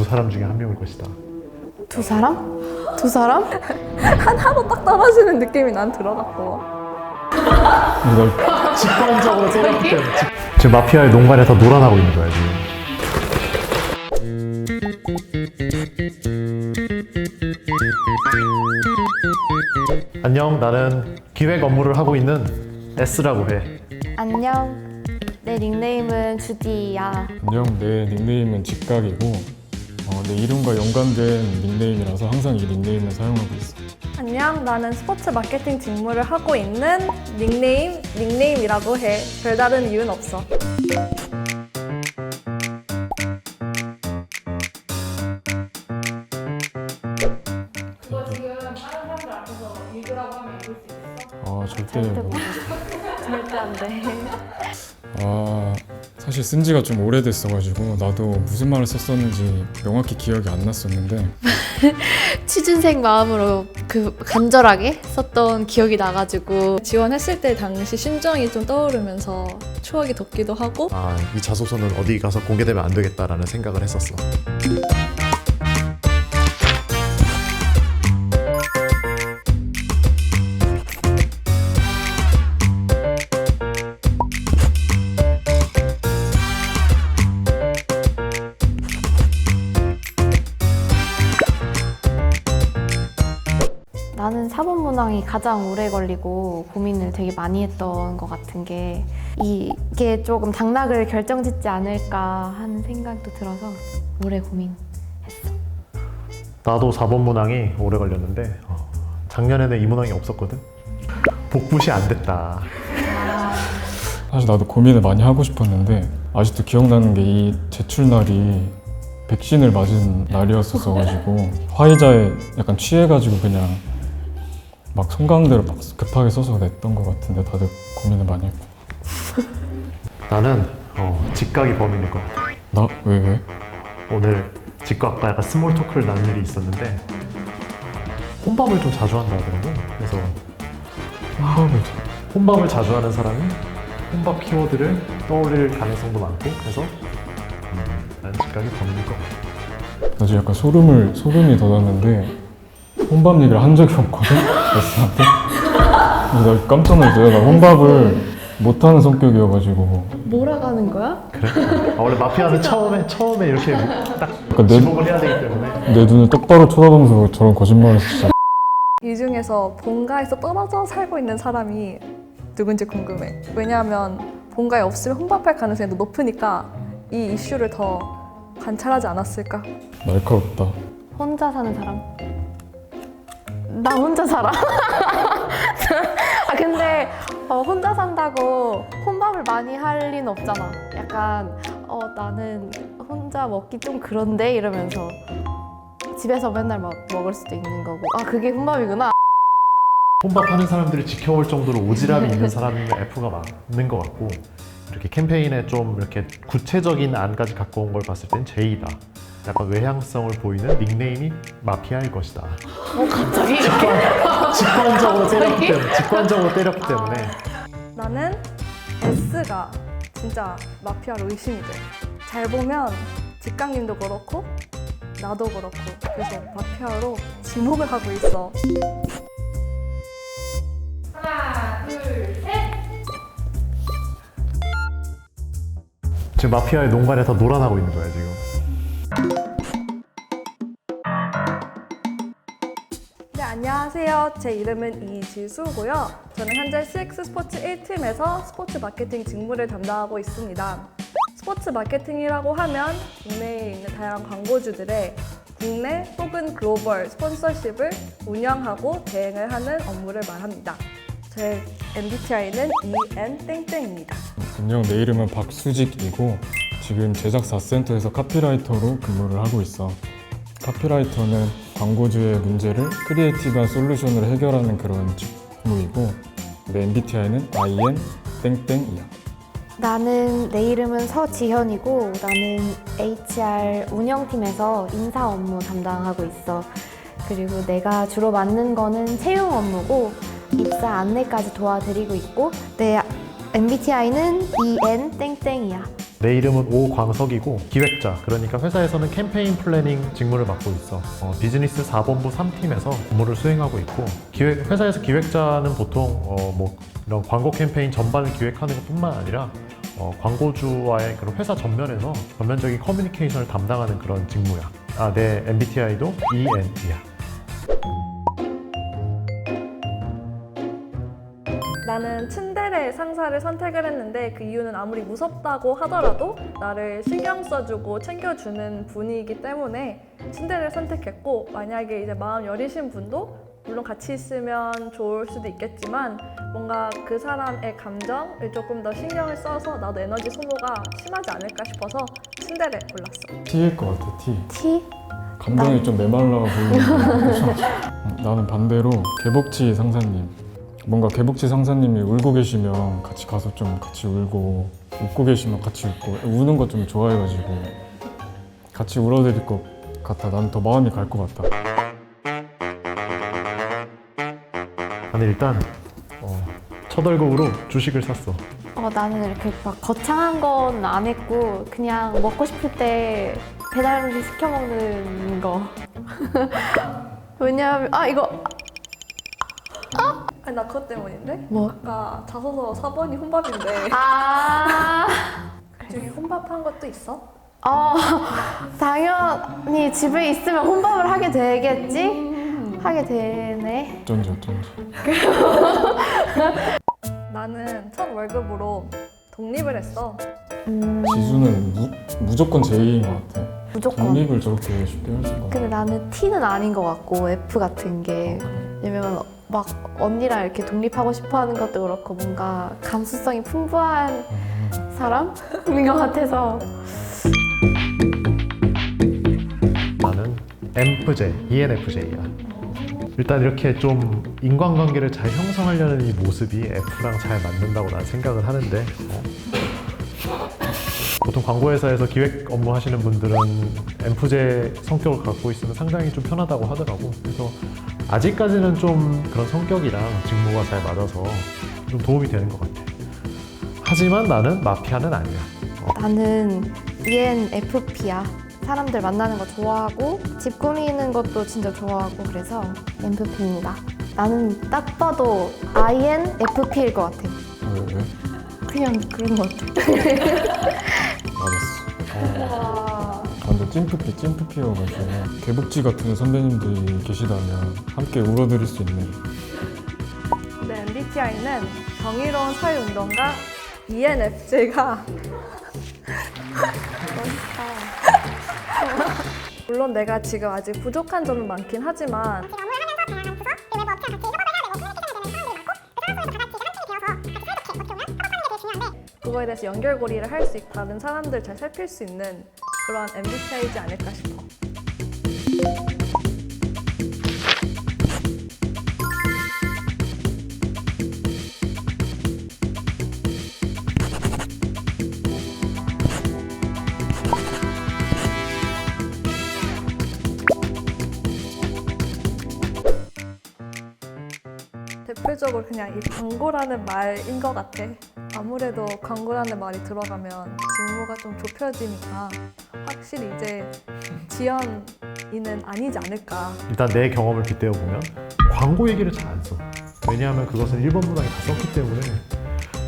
두 사람 중에 한 명일 것이다. 두 사람? 두 사람? 하나로 딱 떨어지는 느낌이 난 들어갔고 나 직관적으로 때렸기 때문에. 지금 마피아의 농간에서 놀아나고 있는 거야 지금. 안녕, 나는 기획 업무를 하고 있는 S라고 해. 안녕. 내 닉네임은 주디야. 안녕 내 닉네임은 직각이고 어, 내 이름과 연관된 닉네임이라서 항상 이 닉네임을 사용하고 있어. 안녕 나는 스포츠 마케팅 직무를 하고 있는 닉네임 닉네임이라고 해. 별다른 이유는 없어. 아 절대 절대 뭐, 못 절대 안 돼. 아 사실 쓴 지가 좀 오래됐어가지고 나도 무슨 말을 썼었는지 명확히 기억이 안 났었는데 취준생 마음으로 그 간절하게 썼던 기억이 나가지고 지원했을 때 당시 심정이 좀 떠오르면서 추억이 돋기도 하고 아, 이 자소서는 어디 가서 공개되면 안 되겠다라는 생각을 했었어. 문항이 가장 오래 걸리고 고민을 되게 많이 했던 것 같은 게 이게 조금 당락을 결정짓지 않을까 하는 생각도 들어서 오래 고민했어. 나도 4번 문항이 오래 걸렸는데 어, 작년에는 이 문항이 없었거든. 복붙이 안 됐다. 사실 나도 고민을 많이 하고 싶었는데 아직도 기억나는 게 이 제출 날이 백신을 맞은 날이었어가지고 화이자에 약간 취해가지고 그냥 막 송강대로 막 급하게 써서 냈던 것 같은데 다들 고민을 많이 했고 나는 어, 직각이 범인일 것 같아. 나 왜 왜? 오늘 직각과 약간 스몰 토크를 나눈 일이 있었는데 혼밥을 좀 자주 한다 하더라고. 그래서 화합을 혼밥을 자주 하는 사람이 혼밥 키워드를 떠올릴 가능성도 많고 그래서 음, 난 직각이 범인일 것 같아. 나 지금 약간 소름을 소름이 돋았는데 혼밥 얘기를 한 적이 없거든? 그래서 나 깜짝 놀랐어요. 나 혼밥을 못하는 성격이어가지고. 몰아가는 거야? 그래? 아, 원래 마피아는 처음에 처음에 이렇게 딱 그러니까 내, 지목을 해야 되기 때문에. 내 눈을 똑바로 쳐다보면서 저런 거짓말을 했어 이 중에서 본가에서 떨어져 살고 있는 사람이 누군지 궁금해. 왜냐하면 본가에 없으면 혼밥할 가능성이 더 높으니까 이 이슈를 더 관찰하지 않았을까? 날카롭다. 혼자 사는 사람? 나 혼자 살아. 아 근데 어, 혼자 산다고 혼밥을 많이 할 리는 없잖아. 약간 어 나는 혼자 먹기 좀 그런데 이러면서 집에서 맨날 막 먹을 수도 있는 거고. 아 그게 혼밥이구나. 혼밥하는 사람들을 지켜볼 정도로 오지랖이 있는 사람이면 F가 맞는 것 같고 이렇게 캠페인에 좀 이렇게 구체적인 안까지 갖고 온 걸 봤을 땐 J다. 약간 외향성을 보이는 닉네임이 마피아일 것이다. 어 갑자기 이렇게. 직관적으로 때렸기 때문에 직관적으로 때렸기 때문에 나는 S가 진짜 마피아로 의심이 돼. 잘 보면 직강님도 그렇고 나도 그렇고 그래서 마피아로 지목을 하고 있어. 지금 마피아의 농간에서 놀아나고 있는 거야 지금. 안녕하세요. 제 이름은 이지수고요. 저는 현재 CX 스포츠 1팀에서 스포츠 마케팅 직무를 담당하고 있습니다. 스포츠 마케팅이라고 하면 국내에 있는 다양한 광고주들의 국내 혹은 글로벌 스폰서십을 운영하고 대행을 하는 업무를 말합니다. 제 MBTI는 EN땡땡입니다. 안녕 내 이름은 박수직이고 지금 제작사 센터에서 카피라이터로 근무를 하고 있어 카피라이터는 광고주의 문제를 크리에이티브한 솔루션으로 해결하는 그런 직무이고 내 MBTI는 IN 땡땡이야 나는 내 이름은 서지현이고 나는 HR 운영팀에서 인사 업무 담당하고 있어. 그리고 내가 주로 맡는 거는 채용 업무고 입사 안내까지 도와드리고 있고 내 MBTI는 EN 땡땡이야. 내 이름은 오광석이고 기획자 그러니까 회사에서는 캠페인 플래닝 직무를 맡고 있어 어, 비즈니스 4본부 3팀에서 업무를 수행하고 있고 기획 회사에서 기획자는 보통 어, 뭐 이런 광고 캠페인 전반을 기획하는 것뿐만 아니라 어, 광고주와의 그런 회사 전면에서 전면적인 커뮤니케이션을 담당하는 그런 직무야. 아, 내 MBTI도 EN이야. 나는 츤데레 상사를 선택을 했는데 그 이유는 아무리 무섭다고 하더라도 나를 신경 써주고 챙겨주는 분이기 때문에 츤데레를 선택했고 만약에 이제 마음 여리신 분도 물론 같이 있으면 좋을 수도 있겠지만 뭔가 그 사람의 감정을 조금 더 신경을 써서 나도 에너지 소모가 심하지 않을까 싶어서 츤데레 골랐어. T일 것 같아 T T? 감정이 좀 메말라 보이는 나는 반대로 개복치 상사님 뭔가 개복치 상사님이 울고 계시면 같이 가서 좀 같이 울고 웃고 계시면 같이 웃고 우는 거 좀 좋아해가지고 같이 울어드릴 것 같아 난 더 마음이 갈 것 같다 나는 일단 어, 첫 월급으로 주식을 샀어. 어, 나는 이렇게 막 거창한 건 안 했고 그냥 먹고 싶을 때 배달 음식 시켜 먹는 거. 왜냐하면 아 이거 아니 나 그것 때문인데? 뭐? 아까 자소서 4번이 혼밥인데 아. 중에 혼밥한 것도 있어? 어, 당연히 집에 있으면 혼밥을 하게 되겠지? 하게 되네. 어쩐지 어쩐지 나는 첫 월급으로 독립을 했어. 음, 지수는 무, 무조건 J인 것 같아 무조건. 독립을 저렇게 쉽게 할 수가 근데 나는 T는 아닌 것 같고 F 같은 게 왜냐면 막 언니랑 이렇게 독립하고 싶어 하는 것도 그렇고 뭔가 감수성이 풍부한 음, 사람인 것 같아서 나는 MFJ, ENFJ야. 일단 이렇게 좀 인간관계를 잘 형성하려는 이 모습이 F랑 잘 맞는다고 난 생각을 하는데 어. 보통 광고회사에서 기획 업무 하시는 분들은 MFJ 성격을 갖고 있으면 상당히 좀 편하다고 하더라고. 그래서 아직까지는 좀 그런 성격이랑 직무가 잘 맞아서 좀 도움이 되는 것 같아. 하지만 나는 마피아는 아니야. 어, 나는 ENFP야. 사람들 만나는 거 좋아하고 집 꾸미는 것도 진짜 좋아하고 그래서 NFP입니다. 나는 딱 봐도 INFP일 것 같아. 왜, 왜? 그냥 그런 것 같아. 맞았어 와. 완전 찐프피 찐프피여가지고 개복지 같은 선배님들이 계시다면 함께 울어드릴 수 있는 내 MBTI는 정의로운 사회운동가 ENFJ가 물론 내가 지금 아직 부족한 점은 많긴 하지만 그거에 대해서 연결고리를 할 수 있고 다른 사람들 잘 살필 수 있는 그런 MBTI이지 않을까 싶어. 대표적으로 그냥 이 광고라는 말인 것 같아. 아무래도 광고라는 말이 들어가면 직무가 좀 좁혀지니까 확실히 이제 지연이는 아니지 않을까. 일단 내 경험을 빗대어 보면 광고 얘기를 잘 안 써. 왜냐하면 그것은 1번 문항에 다 썼기 때문에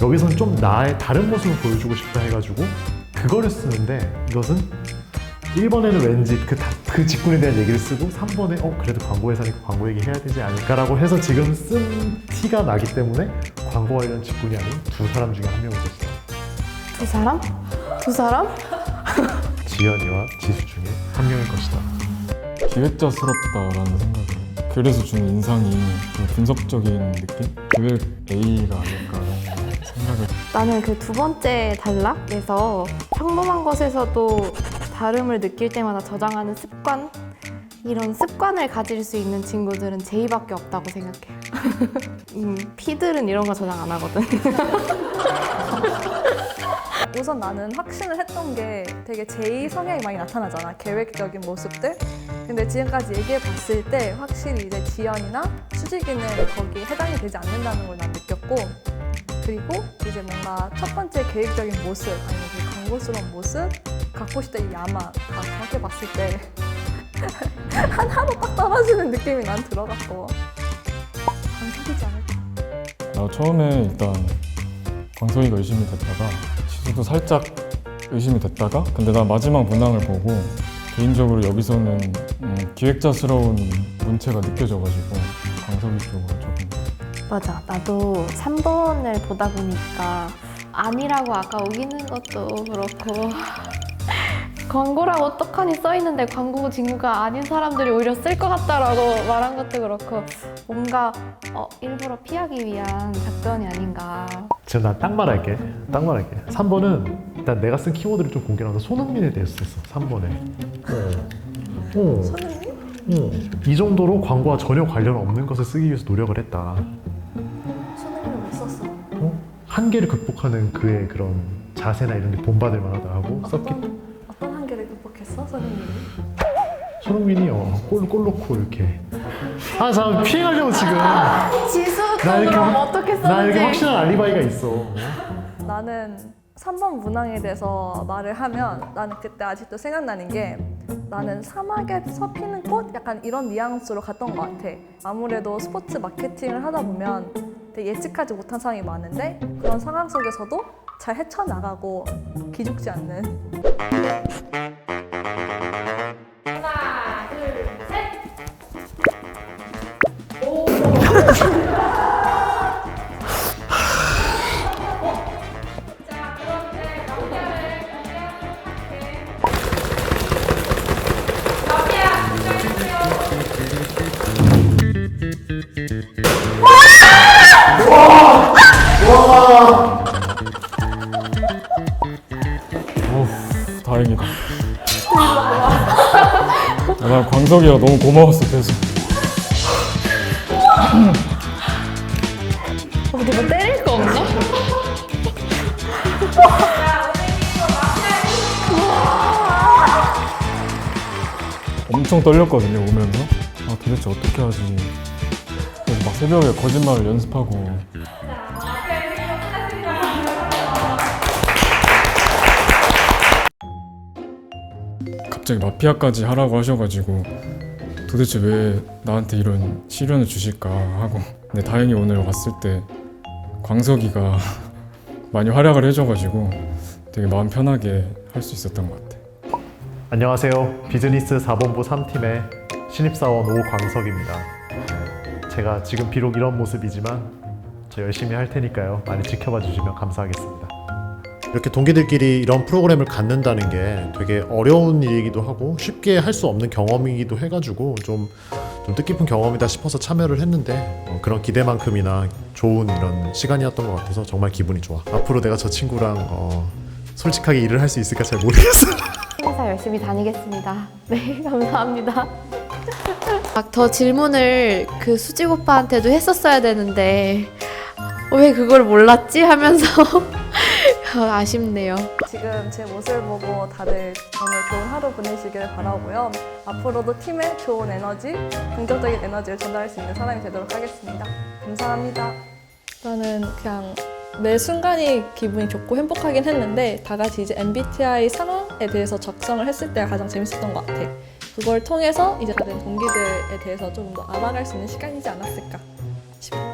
여기서는 좀 나의 다른 모습을 보여주고 싶다 해가지고 그거를 쓰는데 이것은 1번에는 왠지 그, 다- 그 직군에 대한 얘기를 쓰고 3번에 어 그래도 광고 회사니까 광고 얘기 해야 되지 않을까라고 해서 지금 쓴 티가 나기 때문에 광고 관련 직군이 아닌 두 사람 중에 한 명을 썼어. 두 사람? 두 사람? 지연이와 지수 중에 한 명일 것이다. 기획자스럽다라는 생각을 그래서 주는 인상이 좀 분석적인 느낌? 기획 A가 아닐까라는 생각을 나는 그 두 번째 단락에서 평범한 것에서도 다름을 느낄 때마다 저장하는 습관 이런 습관을 가질 수 있는 친구들은 J밖에 없다고 생각해. 음, P들은 이런 거 저장 안 하거든. 우선 나는 확신을 했던 게 되게 제2 성향이 많이 나타나잖아. 계획적인 모습들. 근데 지금까지 얘기해 봤을 때 확실히 이제 지연이나 수직이는 거기에 해당이 되지 않는다는 걸 난 느꼈고 그리고 이제 뭔가 첫 번째 계획적인 모습 아니면 그 광고스러운 모습, 갖고 싶다 이 야망 다 정확히 봤을 때 하나로 딱 떨어지는 느낌이 난 들어갔고 광석이지 않을까. 나 처음에 일단 광석이가 의심이 됐다가 지수도 살짝 의심이 됐다가 근데 나 마지막 문항을 보고 개인적으로 여기서는 음, 기획자스러운 문체가 느껴져가지고 광석이 쪽으로 조금 맞아. 나도 3번을 보다 보니까 아니라고 아까 우기는 것도 그렇고 광고라고 떡하니 써 있는데 광고 직무가 아닌 사람들이 오히려 쓸 것 같다라고 말한 것도 그렇고 뭔가 어, 일부러 피하기 위한 작전이 아닌가. 지금 나딱 말할게. 딱 말할게. 3번은 일단 내가 쓴 키워드를 좀 공개하면서 손흥민에 대해서 썼어. 3번에. 어. 어. 손흥민? 어. 이 정도로 광고와 전혀 관련 없는 것을 쓰기 위해서 노력을 했다. 손흥민을 왜 썼어? 어? 한계를 극복하는 그의 그런 자세나 이런 게 본받을 만하다 하고 썼기. 어떤, 한계를 극복했어 손흥민이? 손흥민이 어, 골, 골 넣고 이렇게. 아, 잠깐 피해가려고 지금. 지수 나 이렇게 그럼 확- 어떻게 나 이렇게 썼는지 확실한 알리바이가 있어. 나는 3번 문항에 대해서 말을 하면 나는 그때 아직도 생각나는 게 나는 사막에서 피는 꽃? 약간 이런 뉘앙스로 갔던 것 같아. 아무래도 스포츠 마케팅을 하다 보면 되게 예측하지 못한 상황이 많은데 그런 상황 속에서도 잘 헤쳐나가고 기죽지 않는. 오 나 광석이가 너무 고마웠어 계속. 어디 뭐 때릴 거 없나? 엄청 떨렸거든요 오면서. 아 도대체 어떻게 하지? 그래서 막 새벽에 거짓말을 연습하고 갑자기 마피아까지 하라고 하셔가지고 도대체 왜 나한테 이런 시련을 주실까 하고 근데 다행히 오늘 왔을 때 광석이가 많이 활약을 해줘가지고 되게 마음 편하게 할 수 있었던 것 같아 안녕하세요. 비즈니스 4본부 3팀의 신입사원 오광석입니다. 제가 지금 비록 이런 모습이지만 저 열심히 할 테니까요. 많이 지켜봐 주시면 감사하겠습니다. 이렇게 동기들끼리 이런 프로그램을 갖는다는 게 되게 어려운 일이기도 하고 쉽게 할 수 없는 경험이기도 해가지고 좀, 좀 뜻깊은 경험이다 싶어서 참여를 했는데 어, 그런 기대만큼이나 좋은 이런 시간이었던 것 같아서 정말 기분이 좋아. 앞으로 내가 저 친구랑 어, 솔직하게 일을 할 수 있을까 잘 모르겠어요. 회사 열심히 다니겠습니다. 네, 감사합니다. 막 더 질문을 그 수직 오빠한테도 했었어야 되는데 왜 그걸 몰랐지 하면서 아쉽네요. 지금 제 모습을 보고 다들 오늘 좋은 하루 보내시길 바라고요. 앞으로도 팀에 좋은 에너지, 긍정적인 에너지를 전달할 수 있는 사람이 되도록 하겠습니다. 감사합니다. 나는 그냥 매 순간이 기분이 좋고 행복하긴 했는데 다 같이 이제 MBTI 상황에 대해서 작성을 했을 때가 가장 재밌었던 것 같아. 그걸 통해서 이제 다른 동기들에 대해서 좀 더 알아갈 수 있는 시간이지 않았을까 싶어.